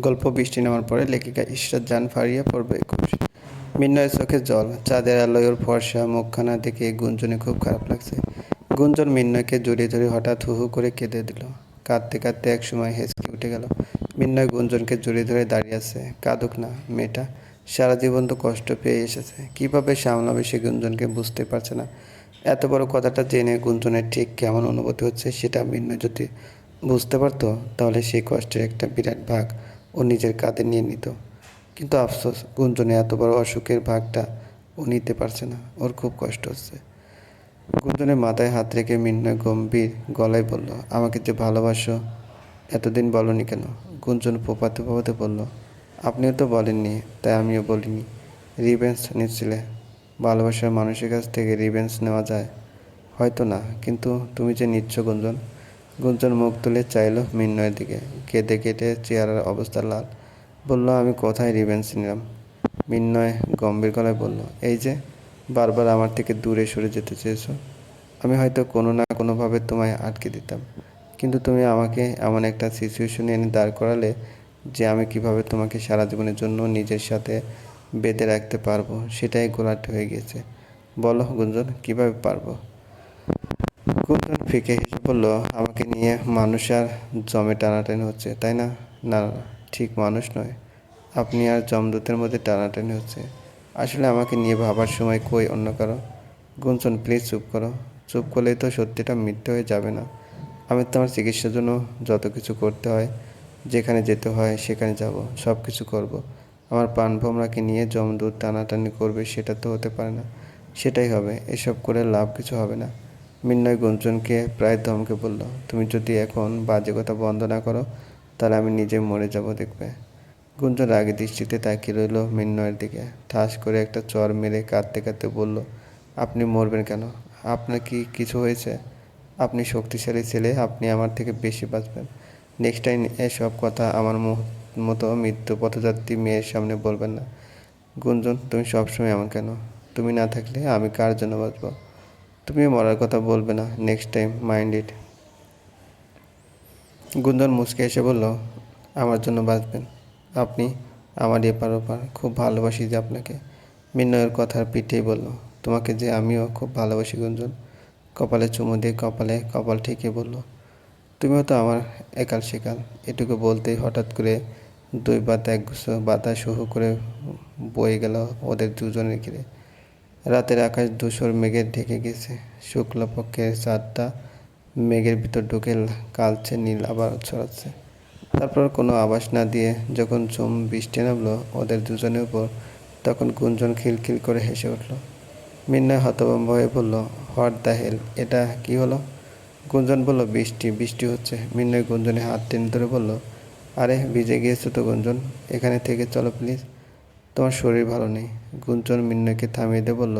গল্প বৃষ্টি নামার পরে লেখিকা ঈশ্বর জান ফারিয়া পড়বে একুশ। মিন্নয়ের চোখে জল, চাঁদের আলোয় ওর ফর্সা মুখখানা দেখে গুঞ্জনে খুব খারাপ লাগছে। গুঞ্জন মিন্নয়কে জড়িয়ে ধরে হঠাৎ হু হু করে কেঁদে দিল। কাঁদতে কাঁদতে এক সময় হেঁচকে উঠে গেল। মিন্নয় গুঞ্জনকে জড়িয়ে ধরে দাঁড়িয়ে আছে। কাঁদুক না, মেয়েটা। সারা জীবন তো কষ্ট পেয়ে এসেছে। কীভাবে সামলাবে সে গুঞ্জনকে বুঝতে পারছে না। এত বড় কথাটা জেনে গুঞ্জনের ঠিক কেমন অনুভূতি হচ্ছে সেটা মিন্নয় যদি বুঝতে পারতো, তাহলে সেই কষ্টের একটা বিরাট ভাগ ও নিজের কাঁধে নিয়ে নিত। কিন্তু আফসোস, গুঞ্জনে এত বড় অসুখের ভাগটা ও নিতে পারছে না। ওর খুব কষ্ট হচ্ছে। গুঞ্জনের মাথায় হাত রেখে মিন্নয় গম্ভীর গলায় বলল, আমাকে যে ভালোবাসো, এতদিন বলনি কেন? গুঞ্জন পোপাতে পোপাতে বলল, আপনিও তো বলেননি, তাই আমিও বলিনি। রিভেন্স নিচ্ছিলে। ভালোবাসার মানুষের কাছ থেকে রিভেন্স নেওয়া যায়। হয়তো না, কিন্তু তুমি যে নিচ্ছ গুঞ্জন গুঞ্জন মুখ তুলে চাইলো মিন্নয়ের দিকে। কেঁদে কেটে চেয়ারের অবস্থা লাল। বলল, আমি কোথায় রিভেন্স নিলাম? মিন্নয় গম্ভীর গলায় বলল, এই যে, বারবার আমার থেকে দূরে সরে যেতে চেয়েছো। আমি হয়তো কোনো না কোনোভাবে তোমায় আটকে দিতাম। কিন্তু তুমি আমাকে এমন একটা সিচুয়েশনে এনে দাঁড় করালে যে আমি কীভাবে তোমাকে সারা জীবনের জন্য নিজের সাথে বেঁধে রাখতে পারব, সেটাই গোলাট হয়ে গেছে। বলো গুঞ্জন, কীভাবে পারব? গুঞ্জন ফিকে হেসে বলল, আমাকে নিয়ে মানুষ আর জমে টানাটানি হচ্ছে, তাই না? না ঠিক মানুষ নয়। আপনি আর জমদূতের মধ্যে টানাটানি হচ্ছে। আসলে আমাকে নিয়ে ভাবার সময় কই, অন্য কারও? গুঞ্জন প্লিজ চুপ করো। চুপ করলেই তো সত্যিটা মিথ্যে হয়ে যাবে না। আমি তোমার চিকিৎসার জন্য যত কিছু করতে হয়, যেখানে যেতে হয় সেখানে যাব সব কিছু করব। আমার পান ভোমরাকে নিয়ে জমদূত টানাটানি করবে, সেটা তো হতে পারে না। সেটাই হবে, এসব করে লাভ কিছু হবে না। মিন্নয় গুঞ্জনকে প্রায় ধমকে বলল, তুমি যদি এখন বাজে কথা বন্ধ না করো, তাহলে আমি নিজে মরে যাব দেখবে। গুঞ্জন রাগে দৃষ্টিতে তাকিয়ে রইল মিন্নয়ের দিকে। ঠাস করে একটা চর মেরে কাঁদতে কাঁদতে বলল, আপনি মরবেন কেন? আপনার কি কিছু হয়েছে? আপনি শক্তিশালী ছেলে, আপনি আমার থেকে বেশি বাঁচবেন। নেক্সট টাইম এসব কথা আমার মতো মৃত্যু পথযাত্রী মেয়ের সামনে বলবেন না। গুঞ্জন, তুমি সবসময় আমার কেন? তুমি না থাকলে আমি কার জন্য বাঁচবো? তুমি মরার কথা বলবে না নেক্সট টাইম মাইন্ড ইট গুঞ্জন মুচকে এসে বলল, আমার জন্য বাঁচবেন। আপনি আমার এপার ওপার খুব ভালোবাসি যে আপনাকে। মিন্নয়ের কথার পিঠেই বলল, তোমাকে যে আমিও খুব ভালোবাসি গুঞ্জন। কপালে চুমু দিয়ে কপালে কপাল ঠিকই বলল, তুমিও তো আমার একাল সেকাল। এটুকু বলতেই হঠাৎ করে দুই বাতা একগুচ্ছ বাতাস হু হু করে বয়ে গেল ওদের দুজনের ঘিরে। রাতের আকাশ ধূসর মেঘে ঢেকে গেছে। শুক্লপক্ষের চাঁদটা মেঘের ভিতর ঢুকে কালচে নীল আবার ছড়াচ্ছে। তারপর কোনো আভাস না দিয়ে যখন ঝুম বৃষ্টি নামলো ওদের দুজনের উপর, তখন গুঞ্জন খিলখিল করে হেসে উঠল। মিন্নয় হতভম্ব হয়ে বলল, হোয়াট দ্য হেল, এটা কি হলো? গুঞ্জন বলল, বৃষ্টি বৃষ্টি হচ্ছে। মিন্নয় গুঞ্জনে হাত টেনে ধরে বলল, আরে, ভিজে গিয়েছো তো গুঞ্জন? এখানে থেকে চলো প্লিজ। তোমার শরীর ভালো নেই। গুঞ্জন মিন্নয়কে থামিয়ে দিয়ে বলল,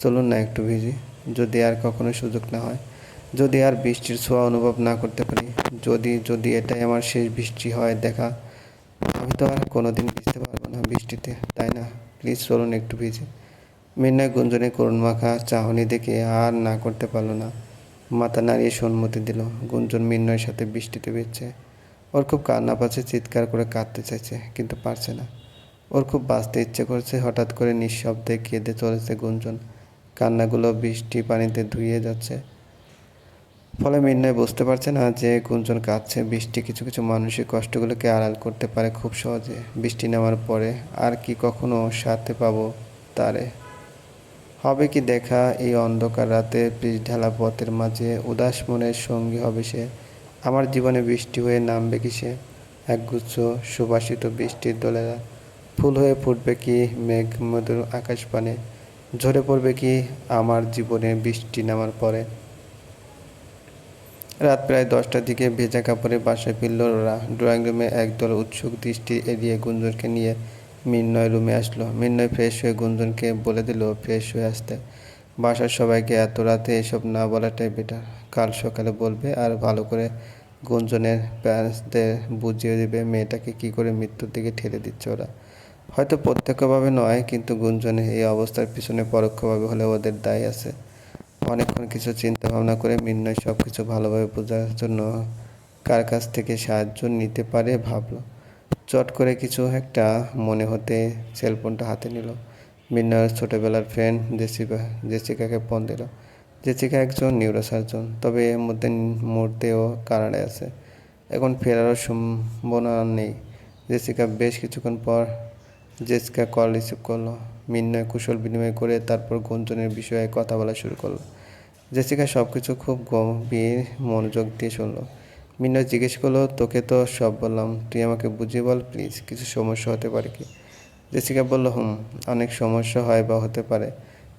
চলুন না একটু ভিজি। যদি আর কখনো সুযোগ না হয়, যদি আর বৃষ্টির ছোঁয়া অনুভব না করতে পারি, যদি যদি এটাই আমার শেষ বৃষ্টি হয় দেখা, আমি তো আর কোনোদিন ভিজতে পারব না বৃষ্টিতে, তাই না? প্লিজ চলুন একটু ভিজি। মিন্নয় গুঞ্জনে করুণ মাখা চাহনি দেখে আর না করতে পারল না। মাথা নাড়িয়ে সম্মতি দিল। গুঞ্জন মিন্নয়ের সাথে বৃষ্টিতে ভিজছে। ওর খুব কান্না পাচ্ছে, চিৎকার করে কাঁদতে চাইছে, কিন্তু পারছে না। ওর খুব বাঁচতে ইচ্ছে করছে। হঠাৎ করে নিঃশব্দে কেঁদে চলেছে গুঞ্জন। কান্নাগুলো বৃষ্টি পানিতে ধুয়ে যাচ্ছে। ফলে মিন্নয় বুঝতে পারছে না যে গুঞ্জন কাঁদছে। বৃষ্টি কিছু কিছু মানুষের কষ্টগুলোকে আড়াল করতে পারে খুব সহজে। বৃষ্টি নামার পরে আর কি কখনো সাথে পাবো তারে? হবে কি দেখা এই অন্ধকার রাতে পিচ ঢালা পথের মাঝে উদাস মনের সঙ্গী হবে সে। আমার জীবনে বৃষ্টি হয়ে নামবে কি সে? একগুচ্ছ সুবাসিত বৃষ্টির দোলেরা। ফুল হয়ে ফুটবে কি মেঘ মধুর আকাশ পানে ঝরে পড়বে কি আমার জীবনে বৃষ্টি নামার পরে? রাত প্রায় দশটার দিকে ভেজা কাপড়ে বাসায় ফিরল ওরা ড্রয়িং রুমে একদল উৎসুক দৃষ্টি এড়িয়ে গুঞ্জনকে নিয়ে মিন্নয় রুমে আসলো। মিন্নয় ফ্রেশ হয়ে গুঞ্জনকে বলে দিল, ফ্রেশ হয়ে আসতে। বাসার সবাইকে এত রাতে এসব না বলাটাই বেটার কাল সকালে বলবে আর ভালো করে গুঞ্জনের প্যারেন্টসদের বুঝিয়ে দেবে। মেয়েটাকে কি করে মৃত্যুর দিকে ঠেলে দিচ্ছে ওরা? হয়তো প্রত্যক্ষভাবে নয়, কিন্তু গুঞ্জনে এই অবস্থার পিছনে পরোক্ষভাবে হলে ওদের দায় আছে। অনেকক্ষণ কিছু চিন্তা ভাবনা করে মিন্নয় সব কিছু ভালোভাবে বোঝার জন্য কার কাছ থেকে সাহায্য নিতে পারে ভাবলো। চট করে কিছু একটা মনে হতে সেলফোনটা হাতে নিল। মিন্নার ছোটোবেলার ফ্রেন্ড জেসিকা, জেসিকাকে ফোন দিল। জেসিকা একজন নিউরোসার্জন, তবে এর মধ্যে মুহূর্তেও কানাডায় আছে। এখন ফেরারও সম্ভাবনা নেই। জেসিকা বেশ কিছুক্ষণ পর জেসিকা কল রিসিভ করল। মিন্নয় কুশল বিনিময় করে তারপর গুঞ্জনের বিষয়ে কথা বলা শুরু করল। জেসিকা সব কিছু খুব গভীর মনোযোগ দিয়ে শুনলো। মিন্নয় জিজ্ঞেস করল, তোকে তো সব বললাম, তুই আমাকে বুঝিয়ে বল প্লিজ কিছু সমস্যা হতে পারে কি? জেসিকা বলল, হুম, অনেক সমস্যা হয় বা হতে পারে।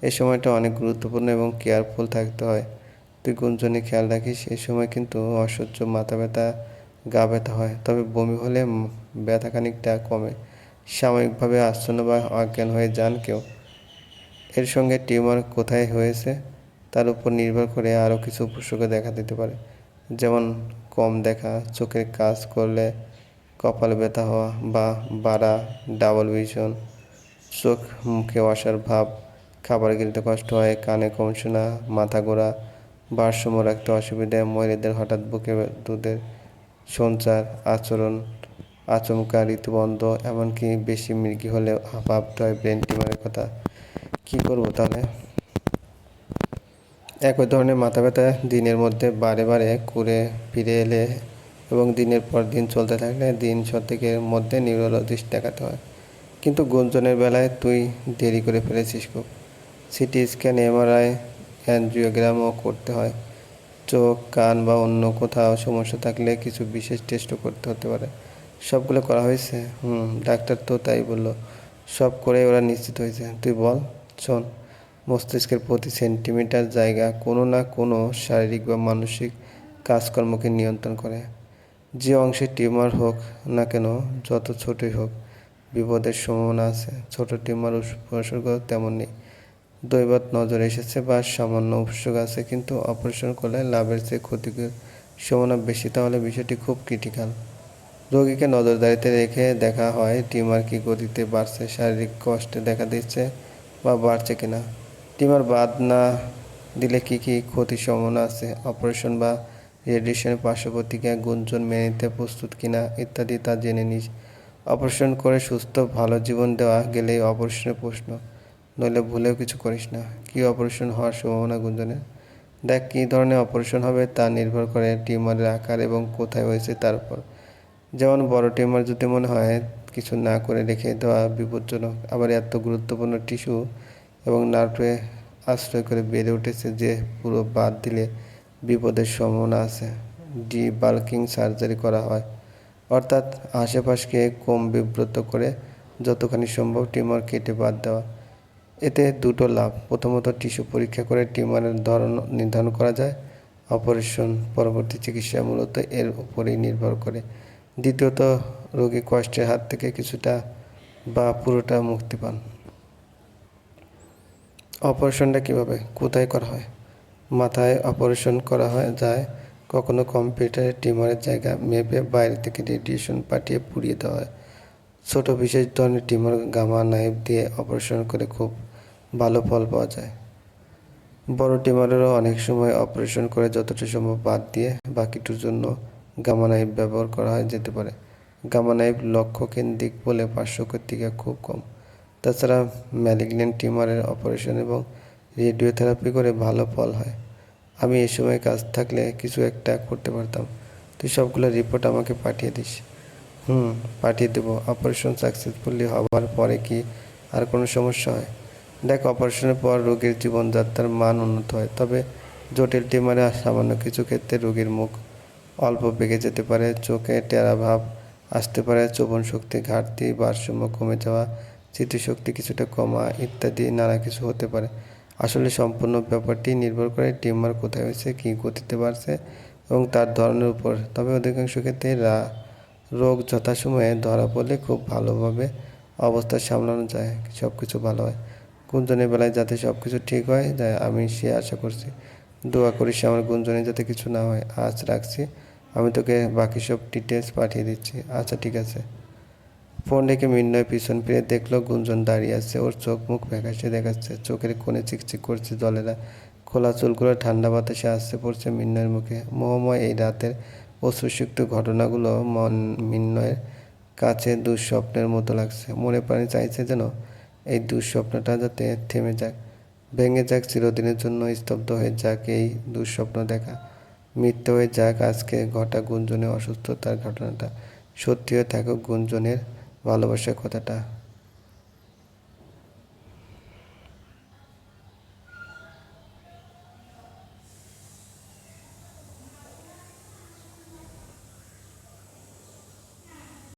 এই সময়টা অনেক গুরুত্বপূর্ণ এবং কেয়ারফুল থাকতে হয়। তুই গুঞ্জনে খেয়াল রাখিস, এই সময় কিন্তু অসহ্য মাথা ব্যথা, গা ব্যথা হয়। তবে বমি হলে ব্যথা খানিকটা কমে। সাময়িকভাবে আচ্ছন্ন বা অজ্ঞান হয়ে যান কেউ। এর সঙ্গে টিউমার কোথায় হয়েছে তার উপর নির্ভর করে আরও কিছু উপসর্গ দেখা দিতে পারে। যেমন, কম দেখা, চোখের কাজ করলে কপালে ব্যথা হওয়া বা বাড়া, ডাবল ভিশন, চোখ মুখে অসার ভাব, খাবার গিলতে কষ্ট হয়, কানে কম শোনা, মাথা ঘোরা, ভারসাম্য রাখতে অসুবিধা, মহিলাদের হঠাৎ বুকে দুধের সঞ্চার, আচরণ আচমকা ঋতুবন্ধ এমনকি বেশি মৃগী হলে ভাবতে হয় ব্রেন টিউমারের কথা। কী করব তাহলে? একই ধরনের মাথা ব্যথা দিনের মধ্যে বারে বারে ঘুরে ফিরে এলে এবং দিনের পর দিন চলতে থাকলে দিন শতকের মধ্যে নিউরোলজিস্ট দেখাতে হয়। কিন্তু গুঞ্জনের বেলায় তুই দেরি করে ফেলেছিস খুব। সিটি স্ক্যান, এমআরআই অ্যানজিওগ্রামও করতে হয়। চোখ, কান বা অন্য কোথাও সমস্যা থাকলে কিছু বিশেষ টেস্টও করতে হতে পারে। সবগুলো করা হয়েছে। হুম, ডাক্তার তো তাই বলল। সব করে ওরা নিশ্চিত হয়েছে। তুই বল, শোন, মস্তিষ্কের প্রতি সেন্টিমিটার জায়গা কোনো না কোনো শারীরিক বা মানসিক কাজকর্মকে নিয়ন্ত্রণ করে। যে অংশে টিউমার হোক না কেন, যত ছোটই হোক, বিপদের সম্ভাবনা আছে। ছোট টিউমার উপসর্গ তেমন নেই। দৈবাত নজরে এসেছে বা সামান্য উপসর্গ আছে, কিন্তু অপারেশন করলে লাভের চেয়ে ক্ষতির সম্ভাবনা বেশি। তাহলে বিষয়টি খুব ক্রিটিক্যাল রোগীকে নজরদারিতে রেখে দেখা হয় টিউমার কি গতিতে বাড়ছে, শারীরিক কষ্টে দেখা দিচ্ছে বা বাড়ছে কিনা? টিউমার বাদ না দিলে কি কি ক্ষতির সম্ভাবনা আছে? অপারেশন বা রেডিয়েশনের পার্শ্ব প্রতিক্রিয়া গুঞ্জন মেনে নিতে প্রস্তুত কিনা ইত্যাদি তা জেনে নিস। অপারেশন করে সুস্থ, ভালো জীবন দেওয়া গেলেই অপারেশনের প্রশ্ন, নইলে ভুলেও কিছু করিস না। কী অপারেশন হওয়ার সম্ভাবনা গুঞ্জনের দেখ কী ধরনের অপারেশন হবে তা নির্ভর করে টিউমারের আকার এবং কোথায় হয়েছে তার উপর। যেমন বড় টিউমার যদি মনে হয়, কিছু না করে রেখে দেওয়া বিপজ্জনক। আবার এত গুরুত্বপূর্ণ টিস্যু এবং নার্ভে আশ্রয় করে বেড়ে উঠেছে যে পুরো বাদ দিলে বিপদের সম্ভাবনা আছে। ডি বাল্কিং সার্জারি করা হয়। অর্থাৎ আশেপাশকে কম বিব্রত করে যতখানি সম্ভব টিউমার কেটে বাদ দেওয়া। এতে দুটো লাভ। প্রথমত, টিস্যু পরীক্ষা করে টিউমারের ধরন নির্ধারণ করা যায়। অপারেশন পরবর্তী চিকিৎসা মূলত এর উপরেই নির্ভর করে। দ্বিতীয়ত, রোগী কষ্টের হাত থেকে কিছুটা বা পুরোটা মুক্তি পান। অপারেশনটা কীভাবে? কোথায় করা হয়? মাথায় অপারেশন করা হয়, যায় কখনো কম্পিউটারে টিউমারের জায়গা মেপে বাইরে থেকে রেডিয়েশন পাঠিয়ে পুড়িয়ে দেওয়া হয়। ছোট বিশেষ ধরনের টিউমার, গামা, নাইফ দিয়ে অপারেশন করে খুব ভালো ফল পাওয়া যায়। বড় টিউমারেরও অনেক সময় অপারেশন করে যতটা সম্ভব বাদ দিয়ে বাকিটুর জন্য গামা নাইফ ব্যবহার করা যেতে পারে। গামা নাইফ লক্ষ্য কেন্দ্রিক বলে পার্শ্ব প্রতিক্রিয়া খুব কম। তাছাড়া ম্যালিগনেন্ট টিউমারের অপারেশন এবং রেডিওথেরাপি করে ভালো ফল হয়। আমি এ সময় কাজ থাকলে কিছু একটা করতে পারতাম। তুই সবগুলো রিপোর্ট আমাকে পাঠিয়ে দিস। হুম, পাঠিয়ে দেবো। অপারেশন সাকসেসফুলি হওয়ার পরে কি আর কোনো সমস্যা হয়? দেখ অপারেশনের পর রোগীর জীবনযাত্রার মান উন্নত হয়, তবে জটিল টিউমারে সামান্য কিছু ক্ষেত্রে রোগীর মুখ অল্প বেগে যেতে পারে, চোখে টেরা ভাব আসতে পারে, চোবন শক্তি ঘাটতি, ভারসাম্য কমে যাওয়া, স্মৃতিশক্তি কিছুটা কমা ইত্যাদি নানা কিছু হতে পারে। আসলে সম্পূর্ণ ব্যাপারটি নির্ভর করে টিউমার কোথায় হয়েছে, কী গতিতে বাড়ছে এবং তার ধরনের উপর। তবে অধিকাংশ ক্ষেত্রে রোগ যথাসময়ে ধরা পড়লে খুব ভালোভাবে অবস্থা সামলানো যায় সব কিছু ভালো হয়। গুঞ্জনের বেলায় যাতে সব কিছু ঠিক হয় যায় আমি সে আশা করছি। দোয়া করি সে আমার গুঞ্জনে যাতে কিছু না হয়। আজ রাখছি। আমি তোকে বাকি সব ডিটেলস পাঠিয়ে দিচ্ছি। আচ্ছা ঠিক আছে। ফোন রেখে মিন্নয় পিছন ফিরে দেখল গুঞ্জন দাঁড়িয়ে আছে। ওর চোখ মুখ ফ্যাকাশে দেখাচ্ছে। চোখের কোণে চিকচিক করছে জলেরা। খোলা চুলগুলো ঠান্ডা বাতাসে আসছে পড়ছে মিন্নয়ের মুখে। মোহময় এই রাতের অশ্রুসিক্ত ঘটনাগুলো মন মিন্নয়ের কাছে দুঃস্বপ্নের মতো লাগছে। মনে প্রাণে চাইছে যেন এই দুঃস্বপ্নটা যাতে থেমে যাক। ভেঙে যাক চিরদিনের জন্য স্তব্ধ হয়ে যাক এই দুঃস্বপ্ন দেখা। মিথ্যে হয়ে যাক আজকে ঘটা গুঞ্জনে অসুস্থতার ঘটনাটা। সত্যি হয়ে থাকুক গুঞ্জনের ভালোবাসার কথাটা।